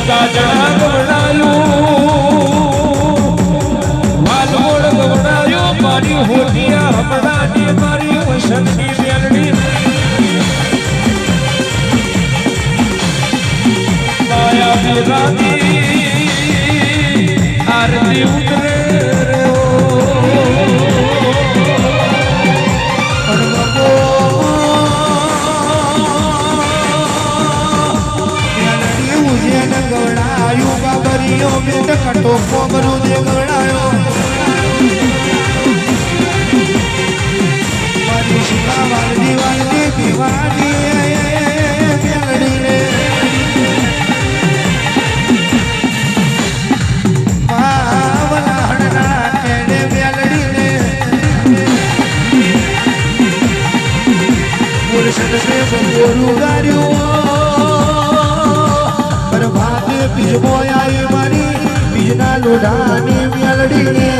કાજણા ગવડાયું વાલમોડ ગવડાયું મારી હોટિયા હમણાં ને મારી વસંતી બેલડી માયા મેરાની આરતી તો કોબરો દેવડાયો સુધાની મેલડીને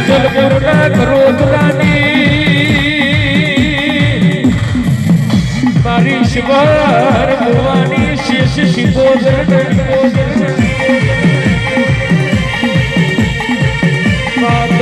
જલ ગુરડા કરો રાની મારી શિવાર ભવાની શેષ શિવોદર શિવોદર માત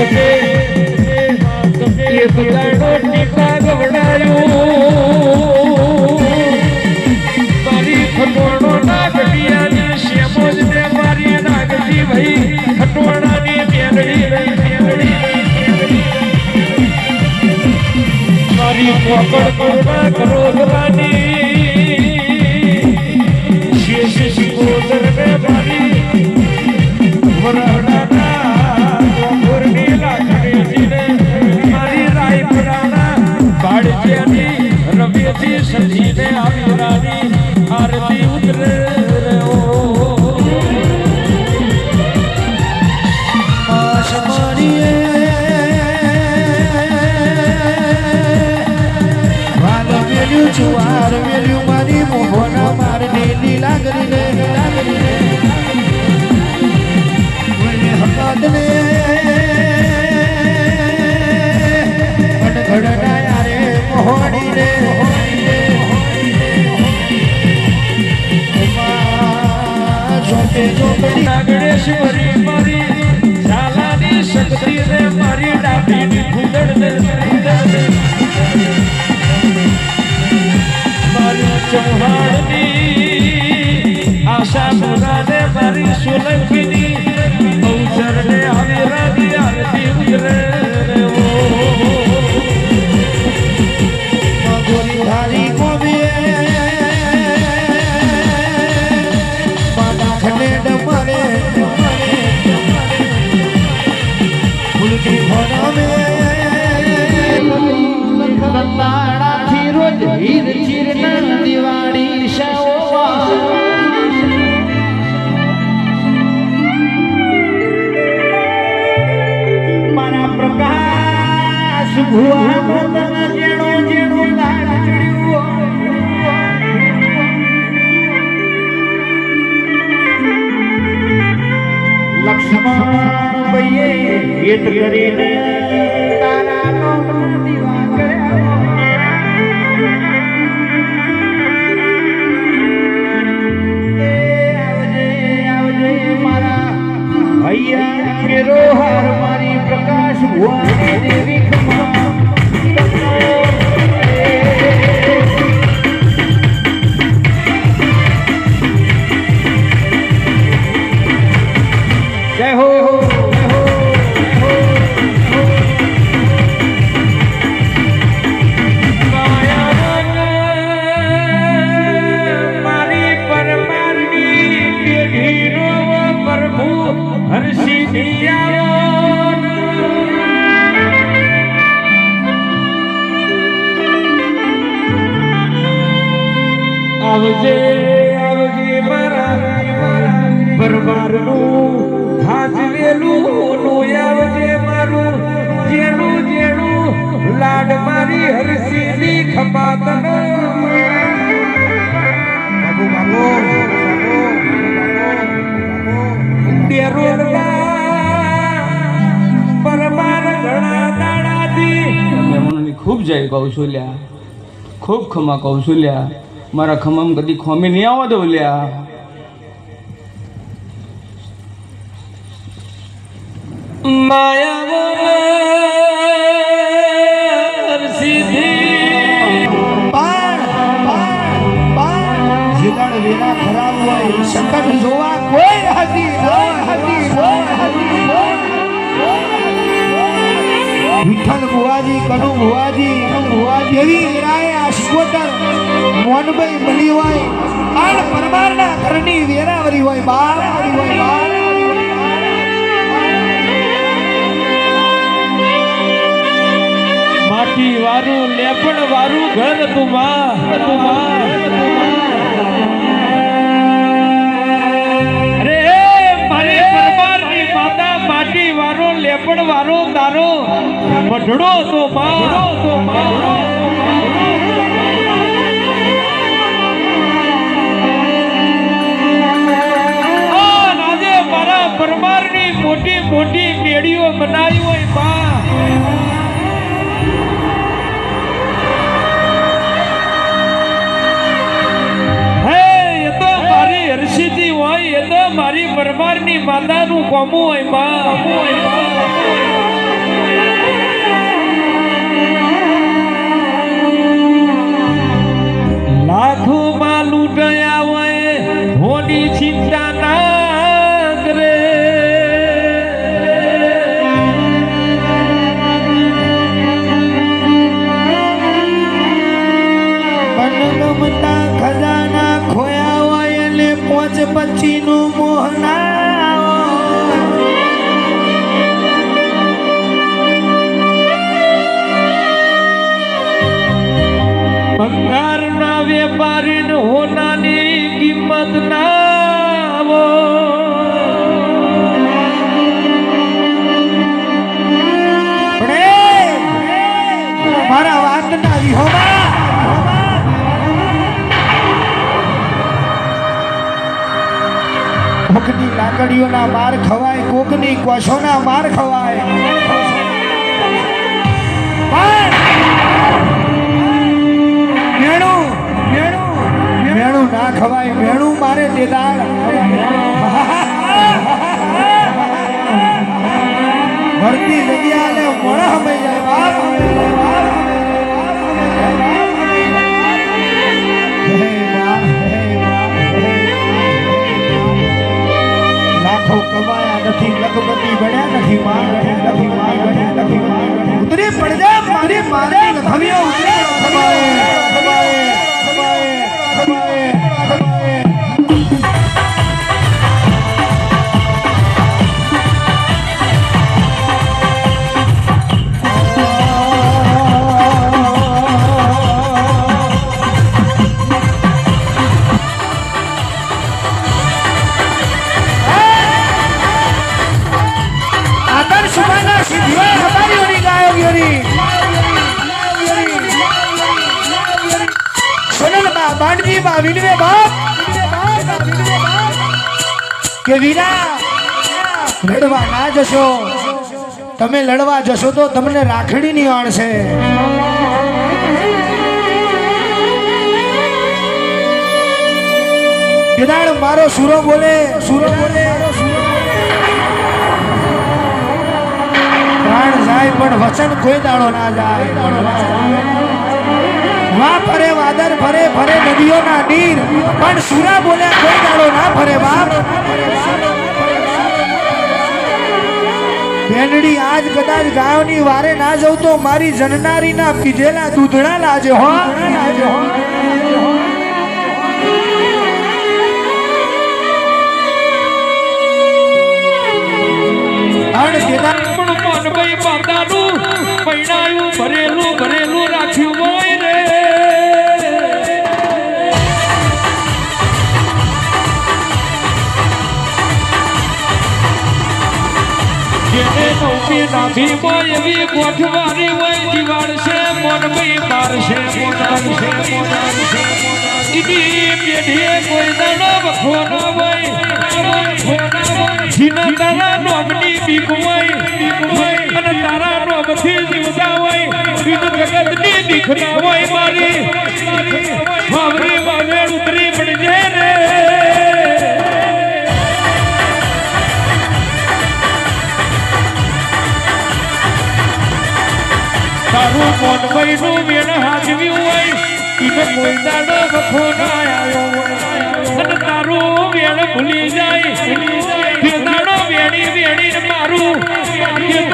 જોતે જોતે નાગડેશ્વરી મારી. ઝાલાની શક્તિ રે મારી ડાબીની ભૂદડ દે ભૂદડ મારી ચૌહાણની આશા મુરા રે મારી સુલંકીની. અવસર રે હવે રાધી આરતી ઉતરે હીર ચીરના દિવાળી શોવા મારા પ્રકાશ ભુવા તને જેણો જેણો લાડ ચડ્યું લક્ષ્મણ ભઈએ હેત કરીને પરમારનું હાજવેલું નું આવજે મારું. જેનું જેનું લાડ મારી હરસીની મહેમાનોની ખૂબ જય કૌશલ્યા ખૂબ ખમા કૌશલ્યા મારા ખમામ કદી ખોમી નહીં આવવા દઉં લ્યા. માયા સીધી. પણ ખરાબ હોય શકન જોવા કોઈ કોઈ હાજી વિઠ્ઠલ ભુવાજી, કનુ ભુવાજી ભુવાજી, એવી વેરાએ મળી હોય આણ પરમારના ઘરની વેરાવરી હોય બારાવરી હોય બારાવરી માટી વારું લેપણ વારું ઘર પરમારની માતા માટી વારો, લેપણ વારો, તારો. મઢડો તો મા તો પરમારની મોટી મોટી મેળીઓ બનાવી હોય મા પરમારની માતાનું કોમું હોયમાં કોકની લાકડીઓના માર ખવાય, કોકની કોશોના માર ખવાય. ના ખવાય, મેણું મારે દેદાર. ભરતી જગ્યાને મોણા હમાઈ જાય વિનવે બાપ કે વીરા, લડવા ના જશો. તમે લડવા જશો તો તમને રાખડી ની આણશે કેદાર મારો સુરો બોલે સુરો બોલે. પ્રાણ જાય પણ વચન કોઈ દાડો ના જાય. વા ફરે વાદર ફરે ફરે નદીઓના નીર. પણ સુરા બોલ્યા, કોઈ દાડો ના ફરે બાપ. ભેંડડી, આજ કદાચ ગાયોની વારે ના જઉં તો મારી જનનારીના પીધેલા દૂધણા લાજે હો. અણ કેદાર ભરેલું હોય એવી ગોઠવારી હોય જીવાડ છે મનભાઈ મારશે મોનારશે ઈડી પેઢીએ કોઈ દાડો વખો ન હોય, જીના તારા નોમની બીક હોય, અને ઉતરી મોન પૈસો મેળ હાજવ્યું હોય ઈનો કોઈ દાડો વખો ના આવ્યો અને તારો વેળ ભૂલી જાય. ભૂલી જાય દાડો વેડી વેડી મારું.